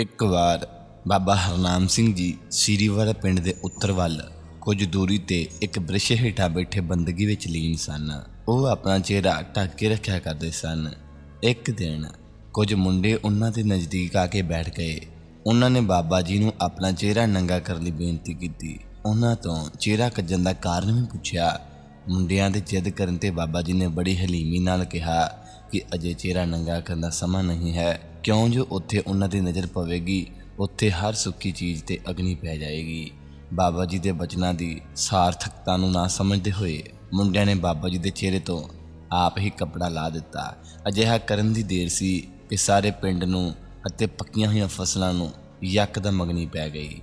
ਇੱਕ ਵਾਰ ਬਾਬਾ ਹਰਨਾਮ ਸਿੰਘ ਜੀ ਸੀਰੀਵਾਲਾ ਪਿੰਡ ਦੇ ਉੱਤਰ ਵੱਲ ਕੁਝ ਦੂਰੀ ਤੇ ਇੱਕ ਬ੍ਰਿਸ਼ ਹੇਠਾਂ ਬੈਠੇ ਬੰਦਗੀ ਵਿੱਚ ਲੀਨ ਸਨ। ਉਹ ਆਪਣਾ ਚਿਹਰਾ ਢੱਕ ਕੇ ਰੱਖਿਆ ਕਰਦੇ ਸਨ। ਇੱਕ ਦਿਨ ਕੁਝ ਮੁੰਡੇ ਉਹਨਾਂ ਦੇ ਨਜ਼ਦੀਕ ਆ ਕੇ ਬੈਠ ਗਏ। ਉਹਨਾਂ ਨੇ ਬਾਬਾ ਜੀ ਨੂੰ ਆਪਣਾ ਚਿਹਰਾ ਨੰਗਾ ਕਰਨ ਦੀ ਬੇਨਤੀ ਕੀਤੀ। ਉਹਨਾਂ ਤੋਂ ਚਿਹਰਾ ਕੱਜਣ ਦਾ ਕਾਰਨ ਵੀ ਪੁੱਛਿਆ। ਮੁੰਡਿਆਂ ਦੇ ਜਿੱਦ ਕਰਨ ਤੇ ਬਾਬਾ ਜੀ ਨੇ ਬੜੀ ਹਲੀਮੀ ਨਾਲ ਕਿਹਾ ਕਿ ਅਜੇ ਚਿਹਰਾ ਨੰਗਾ ਕਰਨ ਦਾ ਸਮਾਂ ਨਹੀਂ ਹੈ। ਕਿਉਂ ਜੋ ਉੱਥੇ ਉਹਨਾਂ ਦੀ ਨਜ਼ਰ ਪਵੇਗੀ, ਉੱਥੇ ਹਰ ਸੁੱਕੀ ਚੀਜ਼ ਤੇ ਅਗਨੀ ਪੈ ਜਾਏਗੀ। ਬਾਬਾ ਜੀ ਦੇ ਬਚਨਾਂ ਦੀ ਸਾਰਥਕਤਾ ਨੂੰ ਨਾ ਸਮਝਦੇ ਹੋਏ ਮੁੰਡਿਆਂ ਨੇ ਬਾਬਾ ਜੀ ਦੇ ਚਿਹਰੇ ਤੋਂ ਆਪ ਹੀ ਕੱਪੜਾ ਲਾ ਦਿੱਤਾ। ਅਜਿਹਾ ਕਰਨ ਦੀ ਦੇਰ ਸੀ ਕਿ ਸਾਰੇ ਪਿੰਡ ਨੂੰ ਅਤੇ ਪੱਕੀਆਂ ਹੋਈਆਂ ਫਸਲਾਂ ਨੂੰ ਯਕਦਮ ਅਗਨੀ ਪੈ ਗਈ।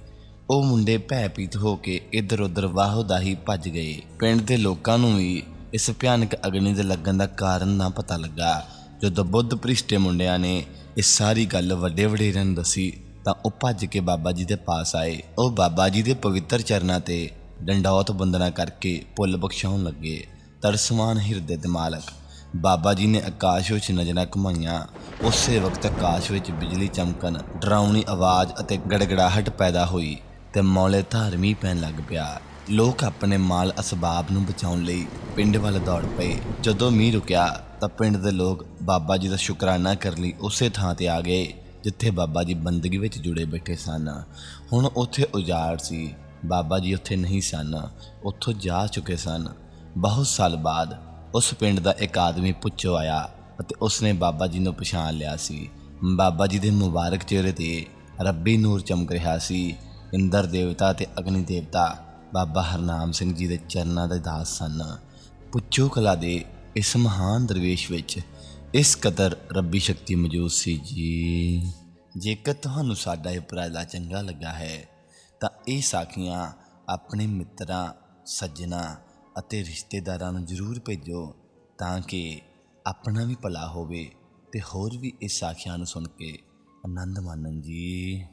ਉਹ ਮੁੰਡੇ ਭੈਭੀਤ ਹੋ ਕੇ ਇੱਧਰ ਉੱਧਰ ਵਾਹੋਦਾਹੀ ਭੱਜ ਗਏ। ਪਿੰਡ ਦੇ ਲੋਕਾਂ ਨੂੰ ਵੀ ਇਸ ਭਿਆਨਕ ਅਗਨੀ ਦੇ ਲੱਗਣ ਦਾ ਕਾਰਨ ਨਾ ਪਤਾ ਲੱਗਾ। ਜਦੋਂ ਬੁੱਧ ਪ੍ਰਿਸ਼ਟੇ ਮੁੰਡਿਆਂ ਨੇ ਇਹ ਸਾਰੀ ਗੱਲ ਵੱਡੇ ਵਡੇਰਿਆਂ ਨੂੰ ਦੱਸੀ, ਤਾਂ ਉਹ ਭੱਜ ਕੇ ਬਾਬਾ ਜੀ ਦੇ ਪਾਸ ਆਏ। ਉਹ ਬਾਬਾ ਜੀ ਦੇ ਪਵਿੱਤਰ ਚਰਨਾਂ ਤੇ ਡੰਡੌਤ ਬੰਦਨਾ ਕਰਕੇ ਪੁੱਲ ਬਖਸ਼ਾਉਣ ਲੱਗੇ। ਤਰਸਮਾਨ ਹਿਰਦੇ ਦੇ ਮਾਲਕ, ਬਾਬਾ ਜੀ ਨੇ ਆਕਾਸ਼ ਵਿੱਚ ਨਜ਼ਰਾਂ ਘੁਮਾਈਆਂ। ਉਸੇ ਵਕਤ ਆਕਾਸ਼ ਵਿੱਚ ਬਿਜਲੀ ਚਮਕਣ, ਡਰਾਉਣੀ ਆਵਾਜ਼ ਅਤੇ ਗੜਗੜਾਹਟ ਪੈਦਾ ਹੋਈ ਤੇ ਮੌਲੇ ਧਾਰਮੀ ਪੈਣ ਲੱਗ ਪਿਆ। ਲੋਕ ਆਪਣੇ ਮਾਲ ਅਸਬਾਬ ਨੂੰ ਬਚਾਉਣ ਲਈ ਪਿੰਡ ਵੱਲ ਦੌੜ ਪਏ। ਜਦੋਂ ਮੀਂਹ ਰੁਕਿਆ, ਤਾਂ ਪਿੰਡ ਦੇ ਲੋਕ ਬਾਬਾ ਜੀ ਦਾ ਸ਼ੁਕਰਾਨਾ ਕਰਨ ਲਈ ਉਸੇ ਥਾਂ ਤੇ ਆ ਗਏ, ਜਿੱਥੇ ਬਾਬਾ ਜੀ ਬੰਦਗੀ ਵਿੱਚ ਜੁੜੇ ਬੈਠੇ ਸਨ। ਹੁਣ ਉੱਥੇ ਉਜਾੜ ਸੀ। ਬਾਬਾ ਜੀ ਉੱਥੇ ਨਹੀਂ ਸਨ, ਉੱਥੋਂ ਜਾ ਚੁੱਕੇ ਸਨ। ਬਹੁਤ ਸਾਲ ਬਾਅਦ ਉਸ ਪਿੰਡ ਦਾ ਇੱਕ ਆਦਮੀ ਪੁੱਛੋ ਆਇਆ ਅਤੇ ਉਸਨੇ ਬਾਬਾ ਜੀ ਨੂੰ ਪਛਾਣ ਲਿਆ ਸੀ। ਬਾਬਾ ਜੀ ਦੇ ਮੁਬਾਰਕ ਚਿਹਰੇ ਤੇ ਰੱਬੀ ਨੂਰ ਚਮਕ ਰਿਹਾ ਸੀ। ਇੰਦਰ ਦੇਵਤਾ ਤੇ ਅਗਨੀ ਦੇਵਤਾ ਬਾਬਾ ਹਰਨਾਮ ਸਿੰਘ ਜੀ ਦੇ ਚਰਨਾਂ ਦੇ ਦਾਸ ਸਨ। ਪੁੱਛੋ ਕਲਾ ਦੇ ਇਸ ਮਹਾਨ ਦਰਵੇਸ਼ ਵਿੱਚ, ਇਸ ਕਦਰ ਰੱਬੀ ਸ਼ਕਤੀ ਮੌਜੂਦ ਸੀ ਜੀ। ਜੇਕਰ ਤੁਹਾਨੂੰ ਸਾਡਾ ਇਹ ਉਪਰਾਲਾ ਚੰਗਾ ਲੱਗਾ ਹੈ, ਤਾਂ ਇਹ ਸਾਖੀਆਂ ਆਪਣੇ ਮਿੱਤਰਾਂ, ਸੱਜਣਾ ਅਤੇ ਰਿਸ਼ਤੇਦਾਰਾਂ ਨੂੰ ਜ਼ਰੂਰ ਭੇਜੋ, ਤਾਂ ਕਿ ਆਪਣਾ ਵੀ ਭਲਾ ਹੋਵੇ ਤੇ ਹੋਰ ਵੀ ਇਸ ਸਾਖੀਆਂ ਨੂੰ ਸੁਣ ਕੇ ਆਨੰਦ ਮਾਣਨ ਜੀ।